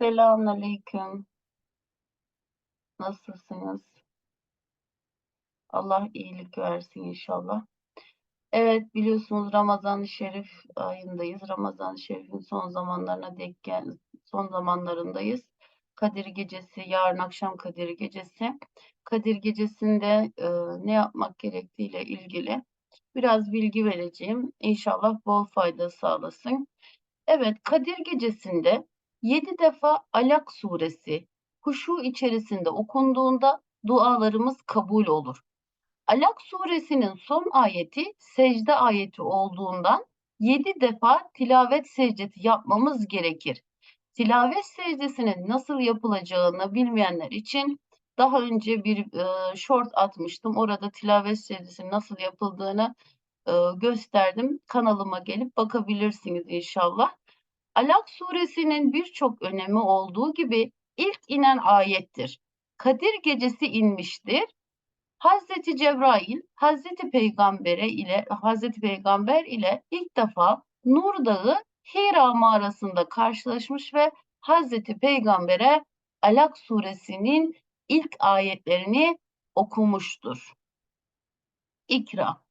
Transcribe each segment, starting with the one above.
Selamünaleyküm. Nasılsınız? Allah iyilik versin inşallah. Evet biliyorsunuz Ramazan-ı Şerif ayındayız. Ramazan-ı Şerif'in son zamanlarına denk gel son zamanlarındayız. Kadir Gecesi, yarın akşam Kadir Gecesi. Kadir Gecesi'nde e, ne yapmak gerektiğiyle ilgili biraz bilgi vereceğim. İnşallah bol fayda sağlasın. Evet, Kadir Gecesi'nde 7 defa Alak suresi huşu içerisinde okunduğunda dualarımız kabul olur. Alak suresinin son ayeti secde ayeti olduğundan 7 defa tilavet secdesi yapmamız gerekir. Tilavet secdesinin nasıl yapılacağını bilmeyenler için daha önce bir e, short atmıştım. Orada tilavet secdesinin nasıl yapıldığını e, gösterdim. Kanalıma gelip bakabilirsiniz inşallah. Alak suresinin birçok önemi olduğu gibi ilk inen ayettir. Kadir gecesi inmiştir. Hazreti Cebrail, Hazreti Peygamber'e ile Hazreti Peygamber ile ilk defa Nur Dağı Hira mağarasında karşılaşmış ve Hazreti Peygamber'e Alak suresinin ilk ayetlerini okumuştur. İkra.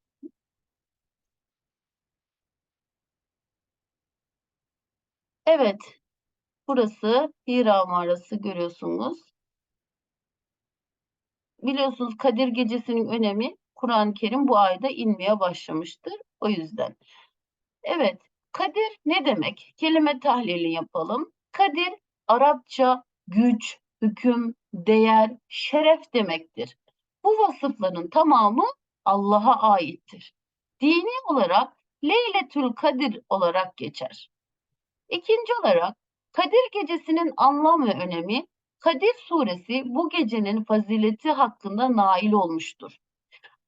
Evet, burası Hira mağarası görüyorsunuz. Biliyorsunuz Kadir Gecesi'nin önemi Kur'an-ı Kerim bu ayda inmeye başlamıştır. O yüzden. Evet, Kadir ne demek? Kelime tahlili yapalım. Kadir Arapça güç, hüküm, değer, şeref demektir. Bu vasıfların tamamı Allah'a aittir. Dini olarak Leyletül Kadir olarak geçer. İkinci olarak Kadir Gecesi'nin anlam ve önemi Kadir suresi bu gecenin fazileti hakkında nail olmuştur.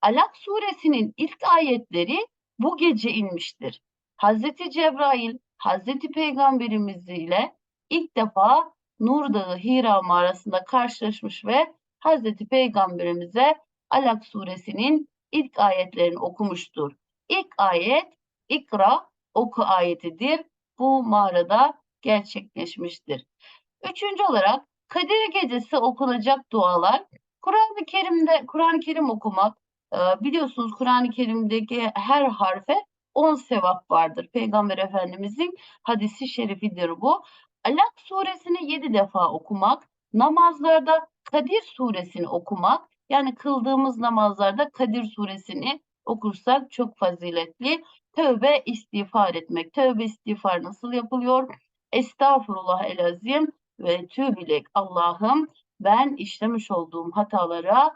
Alak suresinin ilk ayetleri bu gece inmiştir. Hazreti Cebrail, Hazreti Peygamberimiz ile ilk defa Nur Dağı Hira mağarasında karşılaşmış ve Hazreti Peygamberimize Alak suresinin ilk ayetlerini okumuştur. İlk ayet İkra oku ayetidir. Bu mağarada gerçekleşmiştir. Üçüncü olarak Kadir Gecesi okunacak dualar. Kur'an-ı Kerim'de Kur'an-ı Kerim okumak e, biliyorsunuz Kur'an-ı Kerim'deki her harfe 10 sevap vardır. Peygamber Efendimizin hadisi şerifidir bu. Alak suresini 7 defa okumak, namazlarda Kadir suresini okumak, yani kıldığımız namazlarda Kadir suresini okursak çok faziletli. Tövbe istiğfar etmek. Tövbe istiğfar nasıl yapılıyor? Estağfurullah elazim ve tübilek Allah'ım ben işlemiş olduğum hatalara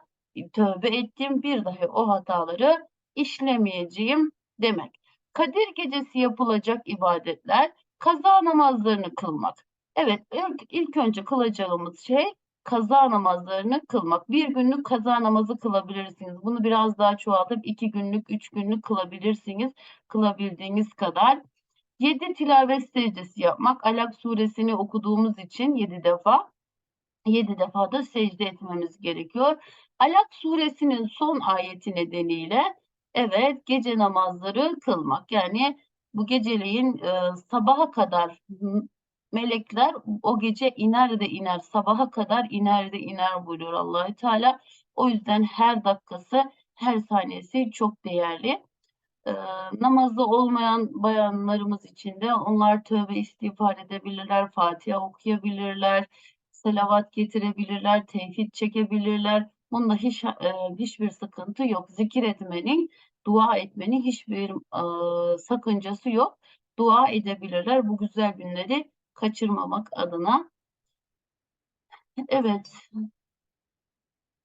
tövbe ettim. Bir dahi o hataları işlemeyeceğim demek. Kadir gecesi yapılacak ibadetler, kaza namazlarını kılmak. Evet ilk, ilk önce kılacağımız şey kaza namazlarını kılmak. Bir günlük kaza namazı kılabilirsiniz. Bunu biraz daha çoğaltıp iki günlük, üç günlük kılabilirsiniz. Kılabildiğiniz kadar. Yedi tilavet secdesi yapmak. Alak suresini okuduğumuz için yedi defa. Yedi defa da secde etmemiz gerekiyor. Alak suresinin son ayeti nedeniyle evet gece namazları kılmak. Yani bu geceleyin e, sabaha kadar melekler o gece iner de iner, sabaha kadar iner de iner buyuruyor Allahü Teala. O yüzden her dakikası, her saniyesi çok değerli. Ee, namazda olmayan bayanlarımız için de onlar tövbe istiğfar edebilirler, Fatiha okuyabilirler, selavat getirebilirler, tevhid çekebilirler. Bunda hiç e, hiçbir sıkıntı yok. Zikir etmenin, dua etmenin hiçbir e, sakıncası yok. Dua edebilirler bu güzel günleri kaçırmamak adına. Evet.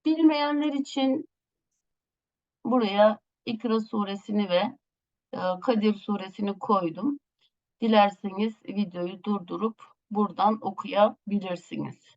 Bilmeyenler için buraya İkra suresini ve e, Kadir suresini koydum. Dilerseniz videoyu durdurup buradan okuyabilirsiniz.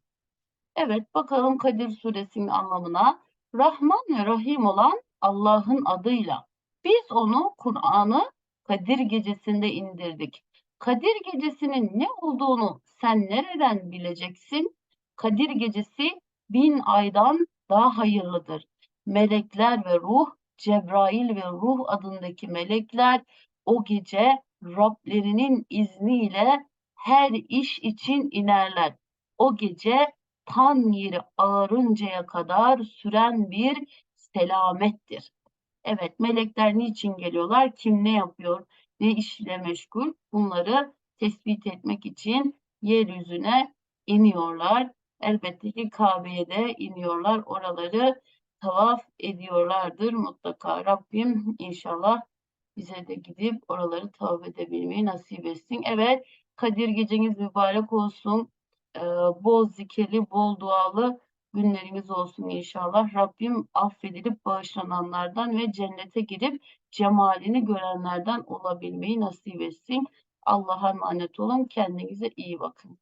Evet bakalım Kadir suresinin anlamına. Rahman ve Rahim olan Allah'ın adıyla. Biz onu Kur'an'ı Kadir gecesinde indirdik. Kadir gecesinin ne olduğunu sen nereden bileceksin? Kadir gecesi bin aydan daha hayırlıdır. Melekler ve ruh, Cebrail ve ruh adındaki melekler o gece Rablerinin izniyle her iş için inerler. o gece tan yeri ağarıncaya kadar süren bir selamettir. Evet, melekler niçin geliyorlar? Kim ne yapıyor? Ne işle meşgul? Bunları tespit etmek için yeryüzüne iniyorlar. Elbette ki Kabe'ye de iniyorlar. Oraları tavaf ediyorlardır mutlaka. Rabbim inşallah bize de gidip oraları tavaf edebilmeyi nasip etsin. Evet, Kadir geceniz mübarek olsun. Ee, bol zikirli, bol dualı günleriniz olsun inşallah. Rabbim affedilip bağışlananlardan ve cennete girip cemalini görenlerden olabilmeyi nasip etsin. Allah'a emanet olun. Kendinize iyi bakın.